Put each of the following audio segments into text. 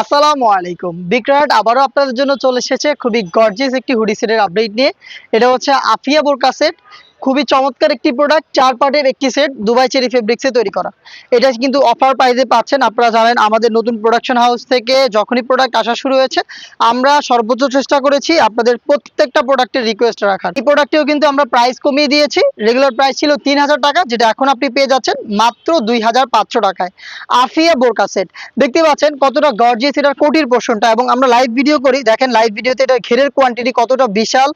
আসসালামু আলাইকুম। বিক্রয়াট আবারও আপনাদের জন্য চলে এসেছে খুবই গর্জিয়াস একটি হুডি সেটের আপডেট নিয়ে। এটা হচ্ছে আফিয়া বোরকা সেট। খুবই চমৎকার একটি প্রোডাক্ট চার পার্টের একটি সেট দুবাই চেরি ফেব্রিক্সে তৈরি করা। এটা কিন্তু অফার প্রাইসে পাচ্ছেন, আপনারা জানেন আমাদের নতুন প্রোডাকশন হাউস থেকে যখনই প্রোডাক্ট আসা শুরু হয়েছে, আমরা সর্বোচ্চ চেষ্টা করেছি আপনাদের প্রত্যেকটা প্রোডাক্টের রিকোয়েস্ট রাখার। এই প্রোডাক্টেও কিন্তু আমরা প্রাইস কমিয়ে দিয়েছি রেগুলার প্রাইস ছিল তিন হাজার টাকা, যেটা এখন আপনি পেয়ে যাচ্ছেন মাত্র দুই হাজার পাঁচশো টাকায়। আফিয়া বোরকা সেট দেখতে পাচ্ছেন কতটা গর্জিয়াস এটার কোটির পোর্শনটা এবং আমরা লাইভ ভিডিও করি, দেখেন লাইভ ভিডিওতে এটা ঘেরের কোয়ান্টিটি কতটা বিশাল।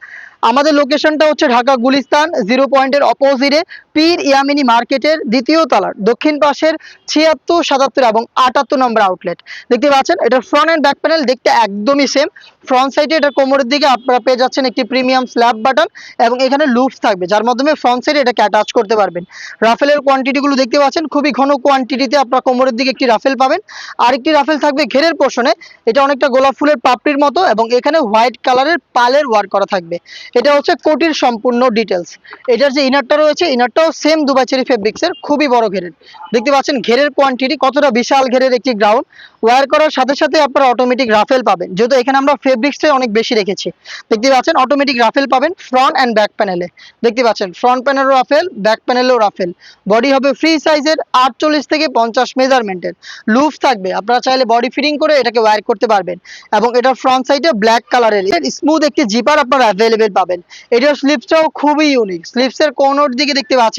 আমাদের লোকেশনটা হচ্ছে ঢাকা গুলিস্তান জিরো পয়েন্টের অপোজিটে পীর ইয়ামিনী মার্কেটের দ্বিতীয় তলার দক্ষিণ পাশের ছিয়াত্তর, সাতাত্তর এবং আটাত্তর নম্বর আউটলেট দেখতে পাচ্ছেন এটার ফ্রন্ট অ্যান্ড ব্যাক প্যানেল দেখতে একদমই সেম ফ্রন্ট সাইডে এটা কোমরের দিকে আপনারা পেয়ে যাচ্ছেন একটি প্রিমিয়াম স্ল্যাব বাটন এবং এখানে লুপস থাকবে, যার মাধ্যমে ফ্রন্ট সাইডে এটাকে অ্যাটাচ করতে পারবেন। রাফেলের কোয়ান্টিটিগুলো দেখতে পাচ্ছেন, খুবই ঘন কোয়ান্টিটিতে আপনারা কোমরের দিকে একটি রাফেল পাবেন। আরেকটি রাফেল থাকবে ঘেরের পোর্শনে এটা অনেকটা গোলাপ ফুলের পাপড়ির মতো এবং এখানে হোয়াইট কালারের পালের ওয়ার্ক করা থাকবে। এটা হচ্ছে কোটির সম্পূর্ণ ডিটেলস এটার যে ইনারটা রয়েছে ইনারটাও সেম দুবাই চেরি ফেব্রিক্সের খুবই বড় ঘেরের। দেখতে পাচ্ছেন, ঘেরের কোয়ান্টিটি কতটা বিশাল ঘেরের একটি গ্রাউন্ড ওয়্যার করার সাথে সাথে আপনারা অটোমেটিক রাফেল পাবেন, যেহেতু এখানে আমরা ফেব্রিক্সটাই অনেক বেশি রেখেছি। দেখতে পাচ্ছেন অটোমেটিক রাফেল পাবেন ফ্রন্ট অ্যান্ড ব্যাক প্যানেলে দেখতে পাচ্ছেন ফ্রন্ট প্যানেলও রাফেল ব্যাক প্যানেলেও রাফেল বডি হবে ফ্রি সাইজের আটচল্লিশ থেকে পঞ্চাশ মেজারমেন্টের লুফ থাকবে, আপনারা চাইলে বডি ফিটিং করে এটাকে ওয়ার করতে পারবেন। এবং এটার ফ্রন্ট সাইডে ব্ল্যাক কালারের স্মুথ একটি জিপার আপনারা অ্যাভেলেবেল পাবেন। এটার স্লিপসটাও খুবই ইউনিক স্লিপসের কোনোর দিকে দেখতে পাচ্ছেন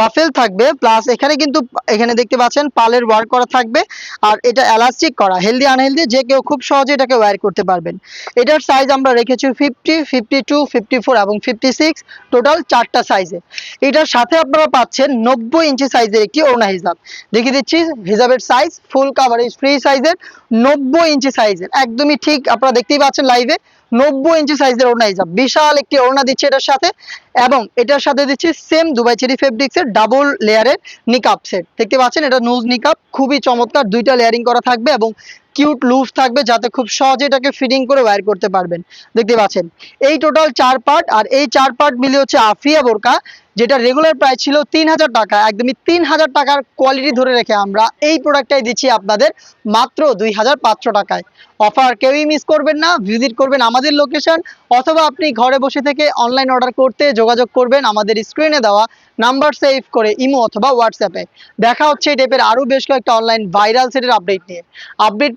রাফেল থাকবে প্লাস এখানে কিন্তু, এখানে দেখতে পাচ্ছেন, পালের ওয়ার্ক করা থাকবে, আর এটা এলাস্টিক করা হেলদি আনহেলদি যে কেউ খুব সহজে এটাকে ওয়্যার করতে পারবেন। এটার সাইজ আমরা রেখেছি fifty fifty two fifty four এবং ফিফটি সিক্স টোটাল চারটা সাইজে এটার সাথে আপনারা পাচ্ছেন নব্বই ইঞ্চি সাইজের একটি ওড়না হিসাব দেখিয়ে দিচ্ছি হিসাবের সাইজ ফুল কাভারেজ ফ্রি সাইজের নব্বই ইঞ্চি সাইজের একদমই ঠিক আপনারা দেখতেই পাচ্ছেন লাইভে নব্বই ইঞ্চি সাইজের ওড়না হিজাব বিশাল একটি ওড়না দিচ্ছে এটার সাথে এবং এটার সাথে দিচ্ছি সেম দুবাই চেরি ফেব্রিক্সের ডাবল লেয়ারের নিকাপ সেট দেখতে পাচ্ছেন, এটা নুজ নিকাপ খুবই চমৎকার, দুইটা লেয়ারিং করা থাকবে এবং কিউট লুফ থাকবে যাতে খুব সহজে এটাকে ফিটিং করে ওয়্যার করতে পারবেন। দেখতে পাচ্ছেন? এই টোটাল চার পার্ট আর এই চার পার্ট মিলে হচ্ছে আফিয়া বোরকা, যেটা রেগুলার প্রাইস ছিল তিন হাজার টাকা, একদমই তিন হাজার টাকার কোয়ালিটি ধরে রেখে আমরা এই প্রোডাক্টটাই দিচ্ছি আপনাদের মাত্র দুই হাজার পাঁচশো টাকায়। অফার কেউই মিস করবেন না ভিজিট করবেন আমাদের লোকেশন অথবা আপনি ঘরে বসে থেকে অনলাইন অর্ডার করতে যোগাযোগ করবেন আমাদের স্ক্রিনে দেওয়া নাম্বার সেভ করে ইমো অথবা হোয়াটসঅ্যাপে দেখা হচ্ছে এই টাইপের আরও বেশ কয়েকটা অনলাইন ভাইরাল সেটের আপডেট নিয়ে। আপডেট